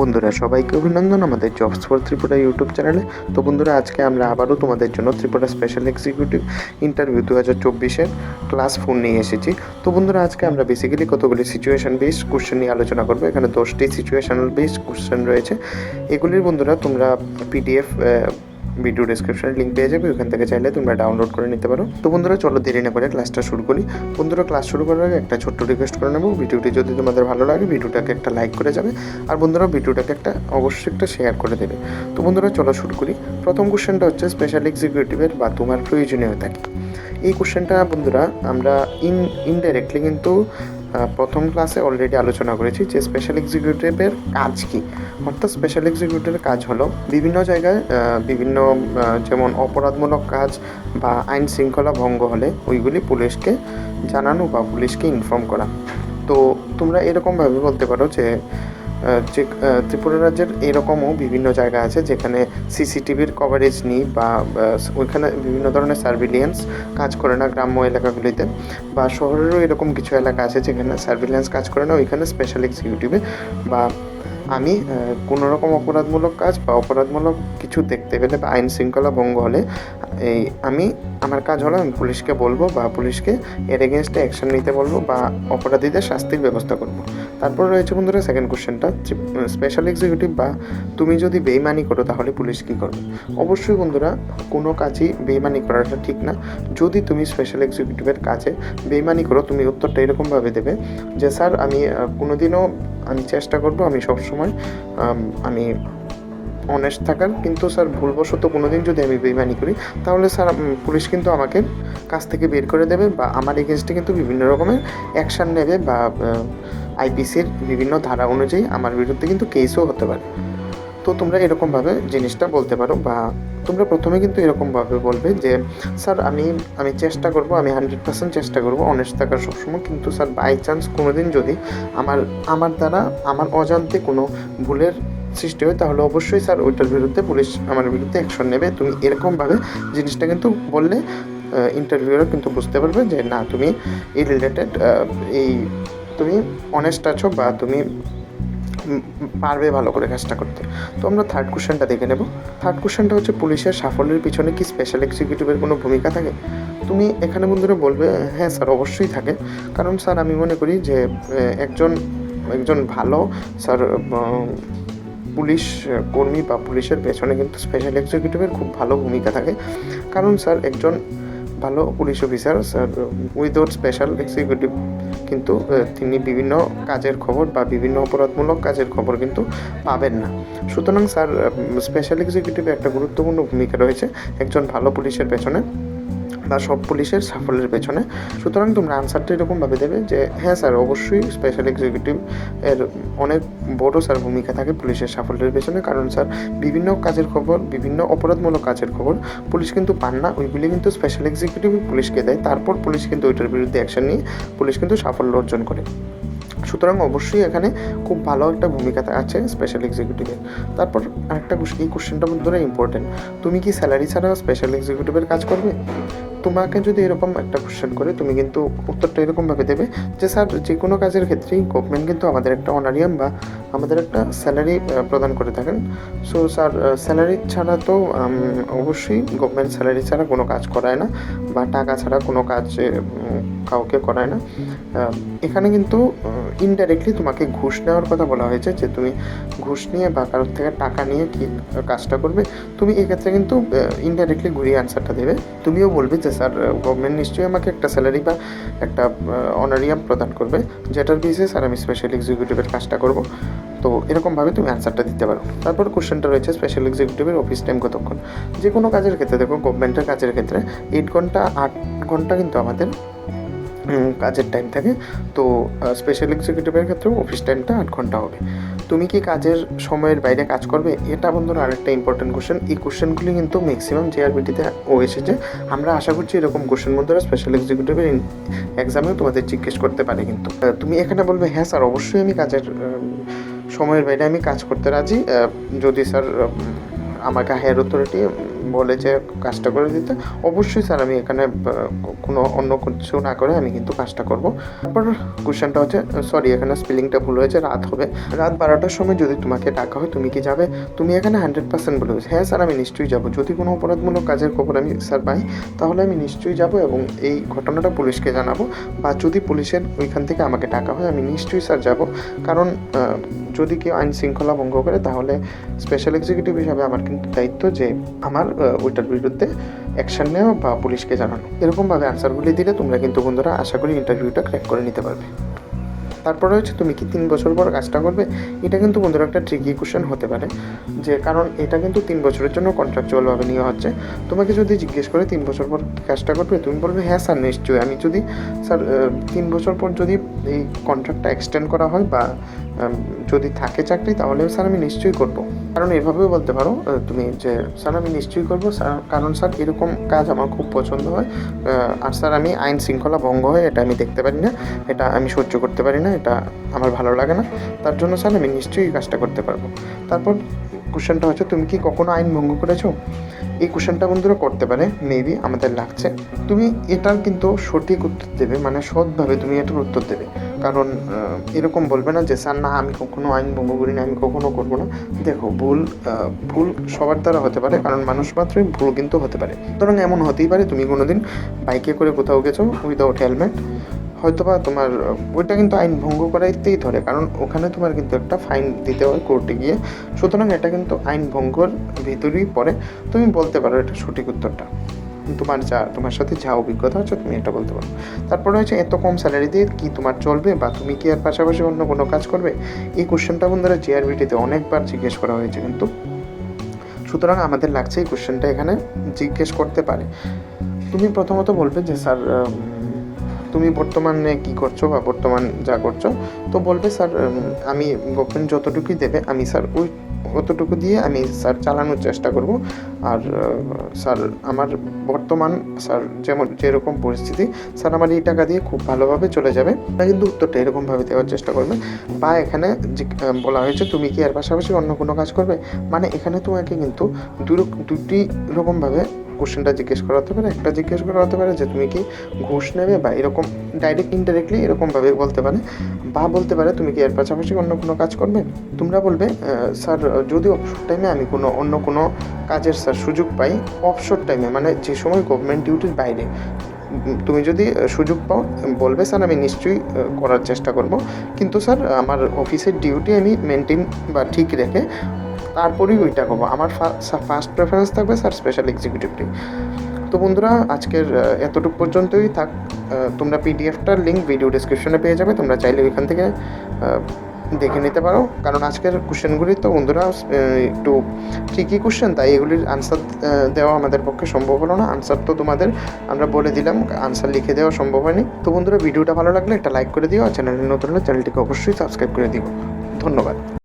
বন্ধুরা, সবাইকে অভিনন্দন আমাদের জবস ফর ত্রিপুরা ইউটিউব চ্যানেলে তো বন্ধুরা, আজকে আমরা আবারও তোমাদের জন্য ত্রিপুরা স্পেশাল এক্সিকিউটিভ ইন্টারভিউ দু হাজার চব্বিশের ক্লাস ফোর নিয়ে এসেছি। তো বন্ধুরা, আজকে আমরা বেসিক্যালি কতগুলি সিচুয়েশন বেসড কোশ্চেন নিয়ে আলোচনা করব। এখানে দশটি সিচুয়েশনাল বেসড কোশ্চেন রয়েছে। এগুলির বন্ধুরা, তোমরা পিডিএফ ভিডিও ডিসক্রিপশনে লিঙ্ক পেয়ে যাবে, ওখান থেকে চাইলে তোমরা ডাউনলোড করে নিতে পারো। তো বন্ধুরা, চলো দেরি না করে ক্লাসটা শুরু করি। বন্ধুরা ক্লাস শুরু করার আগে একটা ছোট্ট রিকোয়েস্ট করে নেব। ভিডিওটি যদি তোমাদের ভালো লাগে, ভিডিওটাকে একটা লাইক করে যাবে। আর বন্ধুরা, ভিডিওটাকে একটা অবশ্যই একটা শেয়ার করে দেবে। তো বন্ধুরা, চলো শুরু করি। প্রথম কোশ্চেনটা হচ্ছে স্পেশাল এক্সিকিউটিভের বা তোমার প্রয়োজনীয়তা কি? এই কোশ্চেনটা বন্ধুরা, আমরা ইন ইনডাইরেক্টলি কিন্তু প্রথম ক্লাসে অলরেডি আলোচনা করেছি যে স্পেশাল এক্সিকিউটিভের কাজ কি। অর্থাৎ স্পেশাল এক্সিকিউটিভের কাজ হলো বিভিন্ন জায়গায় বিভিন্ন যেমন অপরাধমূলক কাজ বা আইন শৃঙ্খলা ভঙ্গ হলে ওইগুলি পুলিশকে জানানো বা পুলিশকে ইনফর্ম করা। তো তোমরা এরকমভাবে বলতে পারো যে যে ত্রিপুরা রাজ্যের এরকমও বিভিন্ন জায়গা আছে যেখানে সিসিটিভির কভারেজ নেই বা ওইখানে বিভিন্ন ধরনের সার্ভিলিয়েন্স কাজ করে না গ্রাম্য এলাকাগুলিতে বা শহরেরও এরকম কিছু এলাকা আছে যেখানে সার্ভিলিয়েন্স কাজ করে না, ওইখানে স্পেশাল এক্সিকিউটিভে বা আমি আহ, কোনো রকম অপরাধমূলক কাজ বা অপরাধমূলক কিছু দেখতে পেলে বা আইন শৃঙ্খলা ভঙ্গ হলে এই আমি আমার কাজ হলো আমি পুলিশকে বলব বা পুলিশকে এর এগেনস্টে অ্যাকশন নিতে বলব বা অপরাধীদের শাস্তির ব্যবস্থা করব। তারপর রয়েছে বন্ধুরা সেকেন্ড কোশ্চেনটা স্পেশাল এক্সিকিউটিভ বা তুমি যদি বেইমানি করো তাহলে পুলিশ কী করবে? অবশ্যই বন্ধুরা কোনো কাজই বেইমানি করাটা ঠিক না। যদি তুমি স্পেশাল এক্সিকিউটিভের কাজে বেইমানি করো তুমি উত্তরটা এরকমভাবে দেবে যে স্যার আমি কোনোদিনও আমি চেষ্টা করব আমি সবসময় আম, অনেস্ট থাকার। কিন্তু স্যার ভুলবশত কোনো দিন যদি আমি বেইমানি করি তাহলে স্যার পুলিশ কিন্তু আমাকে কাছ থেকে বের করে দেবে বা আমার এগেনস্টে কিন্তু বিভিন্ন রকমের অ্যাকশান নেবে বা আইপিসির বিভিন্ন ধারা অনুযায়ী আমার বিরুদ্ধে কিন্তু কেসও হতে পারে। তো তোমরা এরকমভাবে জিনিসটা বলতে পারো বা তোমরা প্রথমে কিন্তু এরকমভাবে বলবে যে, স্যার, আমি আমি চেষ্টা করব, আমি হান্ড্রেড পার্সেন্ট চেষ্টা করব অনেস্ট থাকার সবসময়। কিন্তু স্যার বাই চান্স কোনো দিন যদি আমার আমার দ্বারা আমার অজান্তে কোনো ভুলের সৃষ্টি হয়, তাহলে অবশ্যই স্যার ওইটার বিরুদ্ধে পুলিশ আমার বিরুদ্ধে অ্যাকশন নেবে। তুমি এরকমভাবে জিনিসটা কিন্তু বললে ইন্টারভিউরা কিন্তু বুঝতে পারবে যে, না, তুমি এই রিলেটেড এই, তুমি অনেস্ট আছো বা তুমি পারবে ভালো করে কাজটা করতে। তো আমরা থার্ড কোশ্চেনটা দেখে নেব। থার্ড কোশ্চেনটা হচ্ছে পুলিশের সাফল্যের পিছনে কি স্পেশাল এক্সিকিউটিভের কোনো ভূমিকা থাকে? তুমি এখানে বন্ধুরা বলবে হ্যাঁ স্যার, অবশ্যই থাকে। কারণ স্যার, আমি মনে করি যে একজন একজন ভালো স্যার পুলিশ কর্মী বা পুলিশের পেছনে কিন্তু স্পেশাল এক্সিকিউটিভের খুব ভালো ভূমিকা থাকে। কারণ স্যার, একজন ভালো police officer, sir, without special executive. কিন্তু তিনি বিভিন্ন কাজের খবর বা বিভিন্ন অপরাধমূলক কাজের খবর কিন্তু পাবেন না। সুতরাং, স্যার স্পেশাল এক্সিকিউটিভে একটা গুরুত্বপূর্ণ ভূমিকা রয়েছে একজন ভালো পুলিশের পেছনে। বা সব পুলিশের সাফল্যের পেছনে। সুতরাং তোমরা আনসারটা এরকমভাবে দেবে যে হ্যাঁ স্যার অবশ্যই স্পেশাল এক্সিকিউটিভ এর অনেক বড় স্যার ভূমিকা থাকে পুলিশের সাফল্যের পেছনে। কারণ স্যার বিভিন্ন কাজের খবর, বিভিন্ন অপরাধমূলক কাজের খবর, পুলিশ কিন্তু পান না। ওইগুলি কিন্তু স্পেশাল এক্সিকিউটিভ পুলিশকে দেয়। তারপর পুলিশ কিন্তু ওইটার বিরুদ্ধে অ্যাকশন নিয়ে পুলিশ কিন্তু সাফল্য অর্জন করে। সুতরাং অবশ্যই এখানে খুব ভালো একটা ভূমিকা আছে স্পেশাল এক্সিকিউটিভের তারপর আরেকটা এই কোশ্চেনটা বন্ধুরা ইম্পর্টেন্ট তুমি কি স্যালারি ছাড়া স্পেশাল এক্সিকিউটিভের কাজ করবে? তোমাকে যদি এরকম একটা কোশ্চেন করে, তুমি কিন্তু উত্তরটা এরকমভাবে দেবে যে, স্যার, যে কোনো কাজের ক্ষেত্রেই গভর্নমেন্ট কিন্তু আমাদের একটা অনারিয়াম বা আমাদের একটা স্যালারি প্রদান করে থাকেন। সো স্যার স্যালারি ছাড়া তো অবশ্যই গভর্নমেন্ট স্যালারি ছাড়া কোনো কাজ করায় না বা টাকা ছাড়া কোনো কাজ কাউকে করায় না। এখানে কিন্তু ইনডাইরেক্টলি তোমাকে ঘুষ নেওয়ার কথা বলা হয়েছে যে তুমি ঘুষ নিয়ে বা কারোর থেকে টাকা নিয়ে কি কাজটা করবে, তুমি এক্ষেত্রে কিন্তু ইনডাইরেক্টলি ঘুরিয়ে আনসারটা দেবে। তুমিও বলবে যে, স্যার গভর্নমেন্ট নিশ্চয়ই আমাকে একটা স্যালারি বা একটা অনারিয়াম প্রদান করবে, যেটার বেসিসে স্যার আমি স্পেশাল এক্সিকিউটিভের কাজটা করব। তো এরকমভাবে তুমি অ্যান্সারটা দিতে পারো। তারপর কোশ্চেনটা রয়েছে স্পেশাল এক্সিকিউটিভের অফিস টাইম কতক্ষণ? যে কোনো কাজের ক্ষেত্রে, দেখো গভর্নমেন্টের কাজের ক্ষেত্রে এইট ঘণ্টা, আট ঘণ্টা কিন্তু আমাদের কাজের টাইম থাকে। তো স্পেশাল এক্সিকিউটিভের ক্ষেত্রেও অফিস টাইমটা আট ঘণ্টা হবে। তুমি কি কাজের সময়ের বাইরে কাজ করবে? এটা বন্ধুরা আরেকটা ইম্পর্টেন্ট কোশ্চেন এই কোশ্চেনগুলি কিন্তু ম্যাক্সিমাম জেআরবিটিতে ও এসেছে। আমরা আশা করছি এরকম কোশ্চেন বন্ধুরা স্পেশাল এক্সিকিউটিভের এক্সামেও তোমাদের জিজ্ঞেস করতে পারে কিন্তু। তুমি এখানে বলবে হ্যাঁ স্যার, অবশ্যই আমি কাজের সময়ের বাইরে আমি কাজ করতে রাজি। যদি স্যার আমাকে হায়ার অথরিটি বলে যে কাজটা করে দিতে, অবশ্যই স্যার আমি এখানে কোনো অন্য কিছু না করে আমি কিন্তু কাজটা করব। তারপর কোশ্চেনটা হচ্ছে সরি এখানে স্পেলিংটা ভুল হয়েছে, রাত হবে। রাত বারোটার সময় যদি তোমাকে ডাকা হয়, তুমি কি যাবে? তুমি এখানে হান্ড্রেড পার্সেন্ট বলে হ্যাঁ স্যার, আমি নিশ্চয়ই যাব। যদি কোনো অপরাধমূলক কাজের খবর আমি, স্যার, পাই, তাহলে আমি নিশ্চয়ই যাব এবং এই ঘটনাটা পুলিশকে জানাব। বা যদি পুলিশের ওইখান থেকে আমাকে ডাকা হয়, আমি নিশ্চয়ই, স্যার, যাব। কারণ যদি কেউ আইন শৃঙ্খলা ভঙ্গ করে, তাহলে স্পেশাল এক্সিকিউটিভ হিসাবে আমার কিন্তু দায়িত্ব যে, আমার ওইটার বিরুদ্ধে অ্যাকশান নেওয়া বা পুলিশকে জানানো। এরকমভাবে আনসারগুলি দিলে তোমরা কিন্তু বন্ধুরা আশা করি ইন্টারভিউটা ক্র্যাক করে নিতে পারবে। তারপরে হচ্ছে তুমি কি তিন বছর পর কাজটা করবে? এটা কিন্তু বন্ধুরা একটা ট্রিকি কোশ্চেন হতে পারে। যে কারণ এটা কিন্তু তিন বছরের জন্য কন্ট্রাকচুয়ালভাবে নেওয়া হচ্ছে। তোমাকে যদি জিজ্ঞেস করে তিন বছর পর কাজটা করবে, তুমি বলবে হ্যাঁ স্যার, নিশ্চয়ই। আমি যদি, স্যার তিন বছর পর যদি এই কন্ট্রাক্টটা এক্সটেন্ড করা হয় বা যদি থাকে চাকরি, তাহলে স্যার, আমি নিশ্চয়ই করব। কারণ এভাবেও বলতে পারো তুমি যে, স্যার, আমি নিশ্চয়ই করব। স্যার, কারণ স্যার, এরকম কাজ আমার খুব পছন্দ হয়। আর স্যার, আমি আইন শৃঙ্খলা ভঙ্গ হয় এটা আমি দেখতে পারি না। এটা আমি সহ্য করতে পারি না। এটা আমার ভালো লাগে না। তার জন্য স্যার আমি নিশ্চয়ই কাজটা করতে পারব। তারপর কোশ্চেনটা হচ্ছে, তুমি কি কখনো আইন ভঙ্গ করেছ? এই কোশ্চেনটা বন্ধুরা করতে পারে মেবি আমাদের লাগছে। তুমি এটার কিন্তু সঠিক উত্তর দেবে মানে সৎভাবে তুমি এটার উত্তর দেবে। কারণ এরকম বলবে না যে, স্যার, না, আমি কখনো আইন ভঙ্গ করি না আমি কখনো করব না। দেখো, ভুল ভুল সবার দ্বারা হতে পারে, কারণ মানুষ মাত্রই ভুল কিন্তু হতে পারে। সুতরাং এমন হতেই পারে, তুমি কোনোদিন বাইকে করে কোথাও গেছো উইদাউট হেলমেট হয়তোবা তোমার, ওইটা কিন্তু আইন ভঙ্গ করাইতেই ধরে, কারণ ওখানে তোমার কিন্তু একটা ফাইন দিতে হয় কোর্টে গিয়ে। সুতরাং এটা কিন্তু আইন ভঙ্গর ভিতরেই পড়ে। তুমি বলতে পারো এটা সঠিক উত্তরটা। তোমার যা, তোমার সাথে যা অভিজ্ঞতা হচ্ছে তুমি এটা বলতে পারো। তারপরে হচ্ছে এত কম স্যালারি দিয়ে কি তোমার চলবে বা তুমি কি আর পাশাপাশি অন্য কোনো কাজ করবে? এই কোশ্চেনটা বন্ধুরা জিআরবিটিতে অনেকবার জিজ্ঞেস করা হয়েছে কিন্তু। সুতরাং আমাদের লাগছে এই কোশ্চেনটা এখানে জিজ্ঞেস করতে পারে। তুমি প্রথমত বলবে যে, স্যার তুমি বর্তমানে কি করছ বা বর্তমান যা করছ, তো বলবে স্যার আমি গভর্নমেন্ট যতটুকুই দেবে, আমি স্যার ওই অতটুকু দিয়ে আমি স্যার চালানোর চেষ্টা করব। আর স্যার, আমার বর্তমান, স্যার, যেমন, যেরকম পরিস্থিতি, স্যার আমার এই টাকা দিয়ে খুব ভালোভাবে চলে যাবে। তা কিন্তু উত্তরটা এরকমভাবে দেওয়ার চেষ্টা করবে বা এখানে বলা হয়েছে, তুমি কি এর পাশাপাশি অন্য কোনো কাজ করবে? মানে এখানে তোমাকে কিন্তু দুটি রকমভাবে কোশ্চেনটা জিজ্ঞেস করা হতে পারে, একটা জিজ্ঞেস করা হতে পারে যে তুমি কি ঘুষ নেবে বা এরকম ডাইরেক্ট ইনডাইরেক্টলি এরকমভাবে বলতে পারে, বা বলতে পারে তুমি কি এর পাশাপাশি অন্য কোনো কাজ করবে? তোমরা বলবে স্যার, যদি অবসর টাইমে আমি কোনো, অন্য কোনো কাজের স্যার সুযোগ পাই অবসর টাইমে মানে যে সময় গভর্নমেন্ট ডিউটির বাইরে তুমি যদি সুযোগ পাও, বলবে, স্যার, আমি নিশ্চয়ই করার চেষ্টা করব। কিন্তু স্যার, আমার অফিসের ডিউটি আমি মেনটেন বা ঠিক রেখে তারপরেই ওইটা করব। আমার ফার্স্ট প্রেফারেন্স থাকবে স্যার স্পেশাল এক্সিকিউটিভটি তো বন্ধুরা, আজকের এতটুকু পর্যন্তই থাক। তোমরা পিডিএফটার লিঙ্ক ভিডিও ডিসক্রিপশনে পেয়ে যাবে। তোমরা চাইলে ওইখান থেকে দেখে নিতে পারো। কারণ আজকের কোশ্চেনগুলি তো বন্ধুরা একটু ট্রিকি কোশ্চেন তাই এগুলির আনসার দেওয়া আমাদের পক্ষে সম্ভব হলো না। আনসার তো তোমাদের, আমরা বলে দিলাম আনসার লিখে দেওয়া সম্ভব হয়নি। তো বন্ধুরা, ভিডিওটা ভালো লাগলে একটা লাইক করে দিও, আর নতুন হলে চ্যানেলটিকে অবশ্যই সাবস্ক্রাইব করে দিও। ধন্যবাদ।